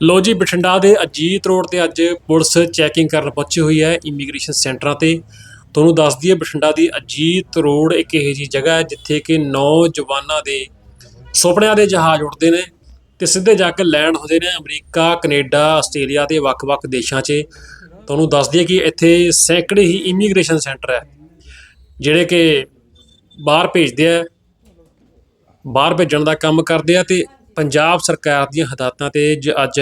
ਲੋ ਜੀ, ਬਠਿੰਡਾ ਦੇ ਅਜੀਤ ਰੋਡ ਤੇ ਅੱਜ ਪੁਲਿਸ ਚੈਕਿੰਗ ਕਰਨ ਪਹੁੰਚੀ ਹੋਈ ਹੈ ਇਮੀਗ੍ਰੇਸ਼ਨ ਸੈਂਟਰਾਂ ਤੇ। ਤੁਹਾਨੂੰ ਦੱਸ ਦਈਏ, ਬਠਿੰਡਾ ਦੀ ਅਜੀਤ ਰੋਡ ਇੱਕ ਇਹੋ ਜਿਹੀ ਜਗ੍ਹਾ ਹੈ ਜਿੱਥੇ ਕਿ ਨੌਜਵਾਨਾਂ ਦੇ ਸੁਪਨਿਆਂ ਦੇ ਜਹਾਜ਼ ਉੱਡਦੇ ਨੇ ਤੇ ਸਿੱਧੇ ਜਾ ਕੇ ਲੈਂਡ ਹੁੰਦੇ ਨੇ ਅਮਰੀਕਾ, ਕੈਨੇਡਾ, ਆਸਟ੍ਰੇਲੀਆ ਤੇ ਵੱਖ-ਵੱਖ ਦੇਸ਼ਾਂ 'ਚ। ਤੁਹਾਨੂੰ ਦੱਸ ਦਈਏ ਕਿ ਇੱਥੇ ਸੈਂਕੜੇ ਹੀ ਇਮੀਗ੍ਰੇਸ਼ਨ ਸੈਂਟਰ ਹੈ, ਜਿਹੜੇ ਕਿ ਬਾਹਰ ਭੇਜਦੇ ਆ, ਬਾਹਰ ਭੇਜਣ ਦਾ ਕੰਮ ਕਰਦੇ ਆ ਤੇ ਪੰਜਾਬ ਸਰਕਾਰ ਦੀਆਂ ਹਦਾਇਤਾਂ ਤੇ ਜ- ਅੱਜ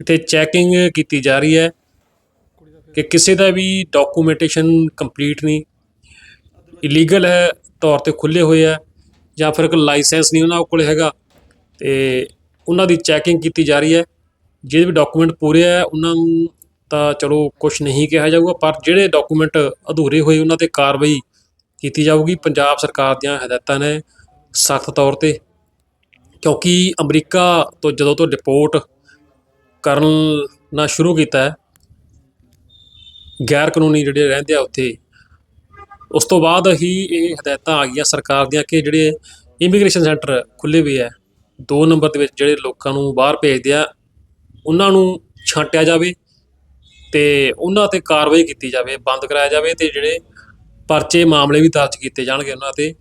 ਇੱਥੇ ਚੈਕਿੰਗ ਕੀਤੀ ਜਾ ਰਹੀ ਹੈ ਕਿ ਕਿਸੇ ਦਾ ਵੀ ਡਾਕੂਮੈਂਟੇਸ਼ਨ ਕੰਪਲੀਟ ਨਹੀਂ ਇਲੀਗਲ ਹੈ, ਤੌਰ ਤੇ ਖੁੱਲੇ ਹੋਏ ਆ, ਜਾਂ ਫਿਰ ਕੋਈ ਲਾਇਸੈਂਸ ਨਹੀਂ ਉਹਨਾਂ ਕੋਲ ਹੈਗਾ, ਤੇ ਉਹਨਾਂ ਦੀ ਚੈਕਿੰਗ ਕੀਤੀ ਜਾ ਰਹੀ ਹੈ। ਜਿਹੜੇ ਵੀ ਡਾਕੂਮੈਂਟ ਪੂਰੇ ਆ ਉਹਨਾਂ ਨੂੰ ਤਾਂ ਚਲੋ ਕੁਝ ਨਹੀਂ ਕਿਹਾ ਜਾਊਗਾ, ਪਰ ਜਿਹੜੇ ਡਾਕੂਮੈਂਟ ਅਧੂਰੇ ਹੋਏ ਉਹਨਾਂ ਤੇ ਕਾਰਵਾਈ ਕੀਤੀ ਜਾਊਗੀ। ਪੰਜਾਬ ਸਰਕਾਰ ਦੀਆਂ ਹਦਾਇਤਾਂ ਨੇ ਸਖਤ ਤੌਰ ਤੇ। ਕਿਉਂਕਿ ਅਮਰੀਕਾ ਤੋਂ ਜਦੋਂ ਤੋਂ ਡਿਪੋਰਟ ਕਰਨਾ ਸ਼ੁਰੂ ਕੀਤਾ ਗੈਰ ਕਾਨੂੰਨੀ ਜਿਹੜੇ ਰਹਿੰਦੇ ਆ ਉੱਥੇ, ਉਸ ਤੋਂ ਬਾਅਦ ਹੀ ਇਹ ਹਦਾਇਤਾਂ ਆ ਗਈਆਂ ਸਰਕਾਰ ਦੀਆਂ ਕਿ ਜਿਹੜੇ ਇਮੀਗ੍ਰੇਸ਼ਨ ਸੈਂਟਰ ਖੁੱਲੇ ਹੋਏ ਆ ਦੋ ਨੰਬਰ ਦੇ ਵਿੱਚ ਜਿਹੜੇ ਲੋਕਾਂ ਨੂੰ ਬਾਹਰ ਭੇਜਦੇ ਆ, ਉਹਨਾਂ ਨੂੰ ਛਾਂਟਿਆ ਜਾਵੇ ਤੇ ਉਹਨਾਂ ਤੇ ਕਾਰਵਾਈ ਕੀਤੀ ਜਾਵੇ, ਬੰਦ ਕਰਾਇਆ ਜਾਵੇ ਤੇ ਜਿਹੜੇ ਪਰਚੇ ਮਾਮਲੇ ਵੀ ਦਰਜ ਕੀਤੇ ਜਾਣਗੇ ਉਹਨਾਂ ਤੇ।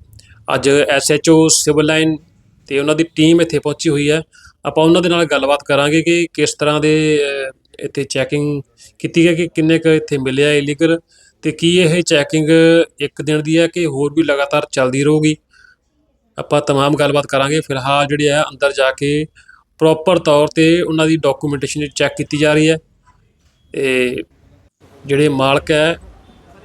ਅੱਜ ਐਸਐਚਓ ਸਿਵਲ ਲਾਈਨ ਤੇ ਉਹਨਾਂ ਦੀ ਟੀਮ ਇੱਥੇ ਪਹੁੰਚੀ ਹੋਈ ਹੈ ਆਪਾਂ ਉਹਨਾਂ ਦੇ ਨਾਲ ਗੱਲਬਾਤ ਕਰਾਂਗੇ ਕਿ ਕਿਸ ਤਰ੍ਹਾਂ ਦੇ ਅਹ, ਇੱਥੇ ਚੈਕਿੰਗ ਕੀਤੀ ਗਈ ਕਿ ਕਿੰਨੇ ਕੁ ਇੱਥੇ ਮਿਲਿਆ ਇਲੀਗਲ ਤੇ ਕੀ ਇਹ ਚੈਕਿੰਗ ਇੱਕ ਦਿਨ ਦੀ ਹੈ ਕਿ ਹੋਰ ਵੀ ਲਗਾਤਾਰ ਚੱਲਦੀ ਰਹੂਗੀ ਆਪਾਂ तमाम ਗੱਲਬਾਤ ਕਰਾਂਗੇ ਫਿਲਹਾਲ ਜਿਹੜੀ ਹੈ ਅੰਦਰ ਜਾ ਕੇ ਪ੍ਰੋਪਰ ਤੌਰ ਤੇ ਉਹਨਾਂ ਦੀ ਡਾਕੂਮੈਂਟੇਸ਼ਨ ਚੈੱਕ ਕੀਤੀ ਜਾ ਰਹੀ ਹੈ ਤੇ ਜਿਹੜੇ ਮਾਲਕ ਹੈ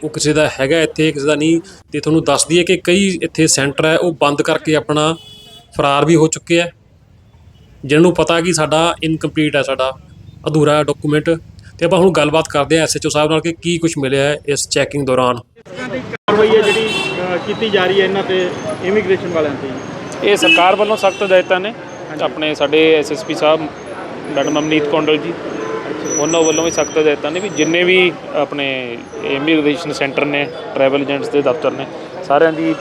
ਉਹ ਕਿਸੇ ਦਾ ਹੈਗਾ ਇੱਥੇ ਕਿਸੇ ਦਾ ਨਹੀਂ ਤੇ ਤੁਹਾਨੂੰ ਦੱਸ ਦਈਏ ਕਿ ਕਈ ਇੱਥੇ ਸੈਂਟਰ ਹੈ ਉਹ ਬੰਦ ਕਰਕੇ ਆਪਣਾ ਫਰਾਰ ਵੀ ਹੋ ਚੁੱਕੇ ਹੈ ਜਿਹਨਾਂ ਨੂੰ ਪਤਾ ਕਿ ਸਾਡਾ ਇਨਕੰਪਲੀਟ ਹੈ ਸਾਡਾ ਅਧੂਰਾ ਡਾਕੂਮੈਂਟ ਤੇ ਆਪਾਂ ਹੁਣ ਗੱਲਬਾਤ ਕਰਦੇ ਹਾਂ ਐਸਐਚਓ ਸਾਹਿਬ ਨਾਲ ਕਿ ਕੀ ਕੁਝ ਮਿਲਿਆ ਹੈ ਇਸ ਚੈਕਿੰਗ ਦੌਰਾਨ। ਕਾਰਵਾਈ ਹੈ ਜਿਹੜੀ ਕੀਤੀ ਜਾ ਰਹੀ ਹੈ ਇਹਨਾਂ ਤੇ ਇਮੀਗ੍ਰੇਸ਼ਨ ਵਾਲਿਆਂ ਤੇ। ਇਹ ਸਰਕਾਰ ਵੱਲੋਂ ਸਖਤ ਹਦਾਇਤਾਂ ਨੇ। ਆਪਣੇ ਸਾਡੇ ਐਸਐਸਪੀ ਸਾਹਿਬ ਮੈਡਮ ਅਮਨੀਤ ਕੌਂਡਲ ਜੀ ਉਹਨਾਂ ਵੱਲੋਂ ਵੀ ਸਖਤ ਹਦਾਇਤਾਂ ਨੇ ਵੀ ਜਿੰਨੇ ਵੀ ਆਪਣੇ ਇਮੀਗ੍ਰੇਸ਼ਨ ਸੈਂਟਰ ਨੇ ਟਰੈਵਲ ਏਜੰਟਸ ਦੇ ਦਫ਼ਤਰ ਨੇ ਸਾਰਿਆਂ ਦੀ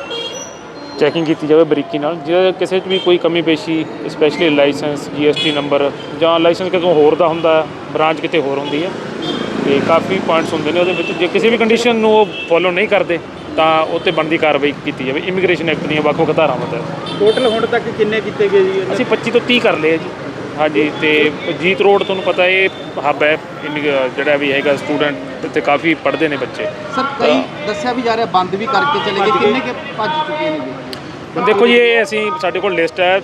ਚੈਕਿੰਗ ਕੀਤੀ ਜਾਵੇ ਬਰੀਕੀ ਨਾਲ ਜੇ ਕਿਸੇ 'ਚ ਵੀ ਕੋਈ ਕਮੀ ਪੇਸ਼ੀ ਸਪੈਸ਼ਲੀ ਲਾਇਸੈਂਸ ਜੀਐਸਟੀ ਨੰਬਰ ਜਾਂ ਲਾਇਸੈਂਸ ਕਿਤੋਂ ਹੋਰ ਦਾ ਹੁੰਦਾ ਬ੍ਰਾਂਚ ਕਿਤੇ ਹੋਰ ਹੁੰਦੀ ਹੈ ਤੇ ਕਾਫੀ ਪੁਆਇੰਟਸ ਹੁੰਦੇ ਨੇ ਉਹਦੇ ਵਿੱਚ। ਜੇ ਕਿਸੇ ਵੀ ਕੰਡੀਸ਼ਨ ਨੂੰ ਉਹ ਫੋਲੋ ਨਹੀਂ ਕਰਦੇ ਤਾਂ ਉਹ 'ਤੇ ਬਣਦੀ ਕਾਰਵਾਈ ਕੀਤੀ ਜਾਵੇ। ਇਮੀਗ੍ਰੇਸ਼ਨ ਐਕਟ ਦੀਆਂ ਵੱਖ-ਵੱਖ ਧਾਰਾਵਾਂ ਤਹਿਤ। ਟੋਟਲ ਹੁਣ ਤੱਕ ਕਿੰਨੇ ਕੀਤੇ ਗਏ ਜੀ? ਅਸੀਂ 25 ਤੋਂ 30 ਕਰ ਲਏ ਜੀ। ਹਾਂਜੀ ਤੇ ਜੀਤ ਰੋਡ ਤੁਹਾਨੂੰ ਪਤਾ ਇਹ ਹੱਬ ਹੈ ਜਿਹੜਾ ਵੀ ਹੈਗਾ ਸਟੂਡੈਂਟ ਤੇ ਕਾਫੀ ਪੜ੍ਹਦੇ ਨੇ ਬੱਚੇ। ਸਰ ਕਈ ਦੱਸਿਆ ਵੀ ਜਾ ਰਿਹਾ ਬੰਦ ਵੀ ਕਰਕੇ ਚਲੇ ਗਏ। ਕਿੰਨੇ ਕੇ ਭੱਜ ਚੁੱਕੇ ਨੇ ਜੀ? ਦੇਖੋ ਜੀ ਇਹ ਅਸੀਂ ਸਾਡੇ ਕੋਲ ਲਿਸਟ ਹੈ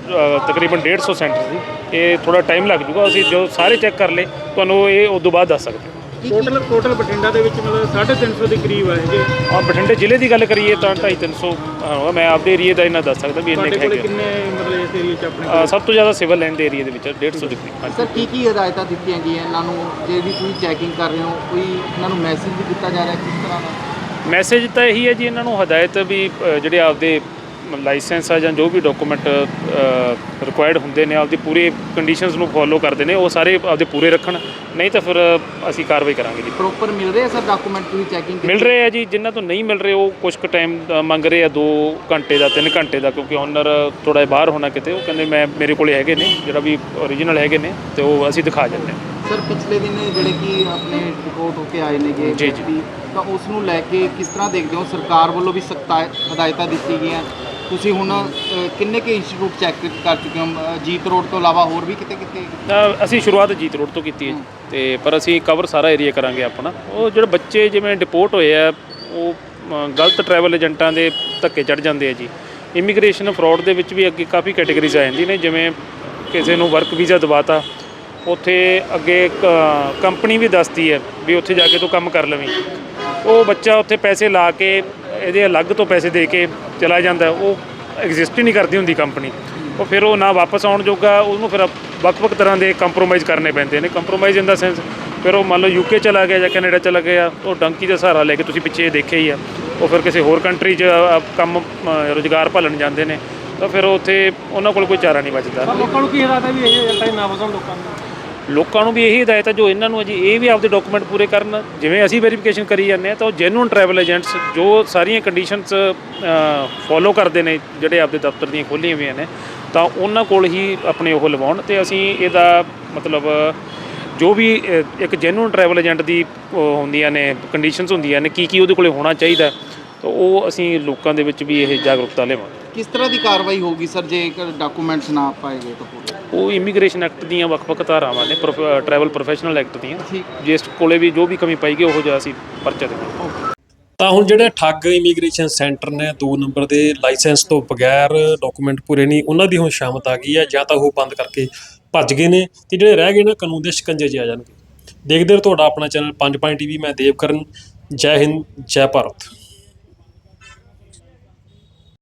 ਤਕਰੀਬਨ 150 ਸੈਂਟਰ ਦੀ। ਇਹ ਥੋੜਾ ਟਾਈਮ ਲੱਗ ਜੂਗਾ ਅਸੀਂ ਜੋ ਸਾਰੇ ਚੈੱਕ ਕਰ ਲਏ ਤੁਹਾਨੂੰ ਇਹ ਉਸ ਤੋਂ ਬਾਅਦ ਦੱਸ ਸਕਦੇ ਹਾਂ। ਟੋਟਲ ਟੋਟਲ ਬਠਿੰਡਾ ਦੇ ਵਿੱਚ ਮਤਲਬ 350 ਦੇ ਕਰੀਬ ਆਏਗੇ ਆ ਬਠਿੰਡੇ ਜ਼ਿਲ੍ਹੇ ਦੀ ਗੱਲ ਕਰੀਏ ਤਾਂ 250 300 ਹੋਗਾ ਮੈਂ ਆਪਦੇ ਏਰੀਆ ਦਾ ਇਹਨਾਂ ਦੱਸ ਸਕਦਾ ਵੀ ਇੰਨੇ ਤੁਹਾਡੇ ਕੁ ਕੋਲ ਹੈਗੇ ਕਿੰਨੇ ਮਤਲਬ ਇਸ ਏਰੀਆ 'ਚ ਆਪਣੇ ਅ, ਸਭ ਤੋਂ ਜ਼ਿਆਦਾ ਸਿਵਲ ਲਾਈਨ ਦੇ ਏਰੀਆ ਦੇ ਵਿੱਚ 150 ਦੇ ਕਰੀਬ। ਹਾਂਜੀ। ਸਰ ਕੀ ਕੀ ਹਦਾਇਤਾਂ ਦਿੱਤੀਆਂ ਗਈਆਂ ਇਹਨਾਂ ਨੂੰ? ਜੇ ਵੀ ਤੁਸੀਂ ਚੈਕਿੰਗ ਕਰ ਰਹੇ ਹੋ ਕੋਈ ਇਹਨਾਂ ਨੂੰ ਮੈਸੇਜ ਵੀ ਦਿੱਤਾ ਜਾ ਰਿਹਾ ਕਿਸ ਤਰ੍ਹਾਂ ਦਾ? ਮੈਸੇਜ ਤਾਂ ਇਹੀ ਹੈ ਜੀ ਇਹਨਾਂ ਨੂੰ ਹਦਾਇਤ ਵੀ ਅ, ਜਿਹੜੇ ਆਪਦੇ ਲਾਇਸੈਂਸ ਆ ਜਾਂ ਜੋ ਵੀ ਡਾਕੂਮੈਂਟ ਰਿਕੁਆਇਰਡ ਹੁੰਦੇ ਨੇ ਆਪਦੀ ਪੂਰੇ ਕੰਡੀਸ਼ਨਸ ਨੂੰ ਫੋਲੋ ਕਰਦੇ ਨੇ ਉਹ ਸਾਰੇ ਆਪਦੇ ਪੂਰੇ ਰੱਖਣ। ਨਹੀਂ ਤਾਂ ਫਿਰ ਅਸੀਂ ਕਾਰਵਾਈ ਕਰਾਂਗੇ ਜੀ। ਪ੍ਰੋਪਰ ਮਿਲ ਰਹੇ ਆ ਸਰ ਡਾਕੂਮੈਂਟ ਤੁਸੀਂ ਚੈਕਿੰਗ ਮਿਲ ਰਹੇ ਆ ਜੀ ਜਿਨ੍ਹਾਂ ਤੋਂ ਨਹੀਂ ਮਿਲ ਰਹੇ ਉਹ ਕੁਝ ਕੁ ਟਾਈਮ ਮੰਗ ਰਹੇ ਆ 2 ਘੰਟੇ ਦਾ 3 ਘੰਟੇ ਦਾ ਕਿਉਂਕਿ ਓਨਰ ਥੋੜਾ ਬਾਹਰ ਹੋਣਾ ਕਿਤੇ ਉਹ ਕਹਿੰਦੇ ਮੈਂ ਮੇਰੇ ਕੋਲੇ ਹੈਗੇ ਨੇ ਜਿਹੜਾ ਵੀ ਓਰੀਜਨਲ ਹੈਗੇ ਨੇ ਤੇ ਉਹ ਅਸੀਂ ਦਿਖਾ ਜਾਂਦੇ ਹਾਂ। ਸਰ ਪਿਛਲੇ ਦਿਨ ਜਿਹੜੇ ਕਿ ਆਪਣੇ ਰਿਪੋਰਟ ਹੋ ਕੇ ਆਏ ਨੇਗੇ ਜੀ, ਜੀ। ਤਾਂ ਉਸ ਨੂੰ ਲੈ ਕੇ ਕਿਸ ਤਰ੍ਹਾਂ ਦੇਖਦੇ ਹੋ? ਸਰਕਾਰ ਵੱਲੋਂ ਵੀ ਸਖਤ ਹਦਾਇਤਾਂ ਦਿੱਤੀ ਗਈਆਂ। ਤੁਸੀਂ ਹੁਣ ਅ, ਕਿੰਨੇ ਕੇ ਇੰਸਟੀਚਿਊਟ ਚੈੱਕ ਕਰ ਚੁੱਕੇ ਹੋ? ਅ, ਜੀਤ ਰੋਡ ਤੋਂ ਇਲਾਵਾ ਹੋਰ ਵੀ ਕਿਤੇ ਕਿਤੇ? ਤਾਂ ਅਸੀਂ ਸ਼ੁਰੂਆਤ ਜੀਤ ਰੋਡ ਤੋਂ ਕੀਤੀ ਹੈ ਜੀ। ਤੇ ਪਰ ਅਸੀਂ ਕਵਰ ਸਾਰਾ ਏਰੀਆ ਕਰਾਂਗੇ ਆਪਣਾ। ਉਹ ਜਿਹੜੇ ਬੱਚੇ ਜਿਵੇਂ ਡਿਪੋਰਟ ਹੋਏ ਆ ਉਹ ਗਲਤ ਟਰੈਵਲ ਏਜੰਟਾਂ ਦੇ ਧੱਕੇ ਚੜ ਜਾਂਦੇ ਆ ਜੀ। ਇਮੀਗ੍ਰੇਸ਼ਨ ਫਰਾਡ ਦੇ ਵਿੱਚ ਵੀ ਅੱਗੇ ਕਾਫੀ ਕੈਟਾਗਰੀਜ਼ ਆ ਜਾਂਦੀ ਨੇ ਜਿਵੇਂ ਕਿਸੇ ਨੂੰ ਵਰਕ ਵੀਜ਼ਾ ਦਵਾਤਾ ਉੱਥੇ ਅੱਗੇ ਕੰਪਨੀ ਵੀ ਦੱਸਦੀ ਹੈ ਵੀ ਉੱਥੇ ਜਾ ਕੇ ਤੂੰ ਕੰਮ ਕਰ ਲਵੀਂ। ਉਹ ਬੱਚਾ ਉੱਥੇ ਪੈਸੇ ਲਾ ਕੇ ਇਹਦੇ ਅਲੱਗ ਤੋਂ ਪੈਸੇ ਦੇ ਕੇ ਚਲਾ ਜਾਂਦਾ ਉਹ ਐਗਜ਼ਿਸਟ ਹੀ ਨਹੀਂ ਕਰਦੀ ਹੁੰਦੀ ਕੰਪਨੀ ਉਹ ਫਿਰ ਉਹ ਨਾ ਵਾਪਸ ਆਉਣ ਜੋਗਾ ਉਹਨੂੰ ਫਿਰ ਵੱਖ-ਵੱਖ ਤਰ੍ਹਾਂ ਦੇ ਕੰਪਰੋਮਾਈਜ਼ ਕਰਨੇ ਪੈਂਦੇ ਨੇ। ਕੰਪਰੋਮਾਈਜ਼ ਇਨ ਦਾ ਸੈਂਸ ਫਿਰ ਉਹ ਮੰਨ ਲਓ ਯੂਕੇ ਚਲਾ ਗਿਆ ਜਾਂ ਕੈਨੇਡਾ ਚਲਾ ਗਿਆ ਉਹ ਡੰਕੀ ਦਾ ਸਹਾਰਾ ਲੈ ਕੇ ਤੁਸੀਂ ਪਿੱਛੇ ਦੇਖਿਆ ਹੀ ਆ। ਉਹ ਫਿਰ ਕਿਸੇ ਹੋਰ ਕੰਟਰੀ 'ਚ ਕੰਮ ਅ, ਰੁਜ਼ਗਾਰ ਭਾਲਣ ਜਾਂਦੇ ਨੇ। ਤਾਂ ਫਿਰ ਉੱਥੇ ਉਹਨਾਂ ਕੋਲ ਕੋਈ ਚਾਰਾ ਨਹੀਂ ਬਚਦਾ। ਲੋਕਾਂ ਨੂੰ ਕੀ ਹਦਾਇਤ ਵੀ ਇਹ ਏਜੰਟਾਂ ਨਾ ਫਸਣ ਲੋਕਾਂ ਨੂੰ। ਲੋਕਾਂ ਨੂੰ ਵੀ ਇਹੀ ਹਦਾਇਤ ਹੈ ਜੋ ਇਹਨਾਂ ਨੂੰ ਅਜੇ ਇਹ ਵੀ ਆਪਦੇ ਡਾਕੂਮੈਂਟ ਪੂਰੇ ਕਰਨ। ਜਿਵੇਂ ਅਸੀਂ ਵੈਰੀਫਿਕੇਸ਼ਨ ਕਰੀ ਜਾਂਦੇ ਆ ਤਾਂ ਉਹ ਜੈਨੂਇਨ ਟਰੈਵਲ ਏਜੰਟਸ ਜੋ ਸਾਰੀਆਂ ਕੰਡੀਸ਼ਨਸ ਫੋਲੋ ਕਰਦੇ ਨੇ ਜਿਹੜੇ ਆਪਦੇ ਦਫ਼ਤਰ ਦੀਆਂ ਖੋਲ੍ਹੀਆਂ ਹੋਈਆਂ ਨੇ, ਤਾਂ ਉਹਨਾਂ ਕੋਲ ਹੀ ਆਪਣੇ ਉਹ ਲਵਾਉਣ ਤੇ ਅਸੀਂ ਇਹਦਾ ਮਤਲਬ ਜੋ ਵੀ ਇੱਕ ਜੈਨੂਇਨ ਟਰੈਵਲ ਏਜੰਟ ਦੀ ਉਹ ਹੁੰਦੀਆਂ ਨੇ ਕੰਡੀਸ਼ਨਸ ਹੁੰਦੀਆਂ ਨੇ ਕੀ ਕੀ ਉਹਦੇ ਕੋਲੇ ਹੋਣਾ ਚਾਹੀਦਾ। ਤਾਂ ਉਹ ਅਸੀਂ ਲੋਕਾਂ ਦੇ ਵਿੱਚ ਵੀ ਇਹ ਜਾਗਰੂਕਤਾ ਲਿਆਵਾਂਗੇ। ਕਿਸ ਤਰ੍ਹਾਂ ਦੀ ਕਾਰਵਾਈ ਹੋਊਗੀ ਸਰ ਜੇ ਡਾਕੂਮੈਂਟਸ ਨਾ ਪਾਏ ਗਏ ਤਾਂ ਪੂਰੇ ਉਹ ਇਮੀਗ੍ਰੇਸ਼ਨ ਐਕਟ ਦੀਆਂ ਵੱਖ-ਵੱਖ ਧਾਰਾਵਾਂ ਨੇ ਟਰੈਵਲ ਪ੍ਰੋਫੈਸ਼ਨਲ ਐਕਟ ਦੀਆਂ। ਜਿਸ ਕੋਲੇ ਵੀ ਜੋ ਵੀ ਕਮੀ ਪਾਈ ਗਈ ਉਹ ਜਿਹਾ ਅਸੀਂ ਪਰਚਾ ਦੇਵਾਂਗੇ ਤਾਂ ਹੁਣ ਜਿਹੜੇ ਠੱਗ ਇਮੀਗ੍ਰੇਸ਼ਨ ਸੈਂਟਰ ਨੇ 2 ਨੰਬਰ ਦੇ ਲਾਇਸੈਂਸ ਤੋਂ ਬਗੈਰ ਡਾਕੂਮੈਂਟ ਪੂਰੇ ਨਹੀਂ ਉਹਨਾਂ ਦੀ ਹੁਣ ਸ਼ਾਮਤ ਆ ਗਈ ਹੈ ਜਾਂ ਤਾਂ ਉਹ ਬੰਦ ਕਰਕੇ ਭੱਜ ਗਏ ਨੇ ਤੇ ਜਿਹੜੇ ਰਹਿ ਗਏ ਨੇ ਕਾਨੂੰਨ ਦੇ ਸ਼ਿਕੰਜੇ 'ਚ ਆ ਜਾਣਗੇ। ਦੇਖਦੇ ਰਹੋ ਤੁਹਾਡਾ ਆਪਣਾ ਚੈਨਲ 5 ਪੁਆਇੰਟ ਟੀਵੀ ਮੈਂ ਦੇਵਕਰਨ ਜੈ ਹਿੰਦ ਜੈ ਭਾਰਤ।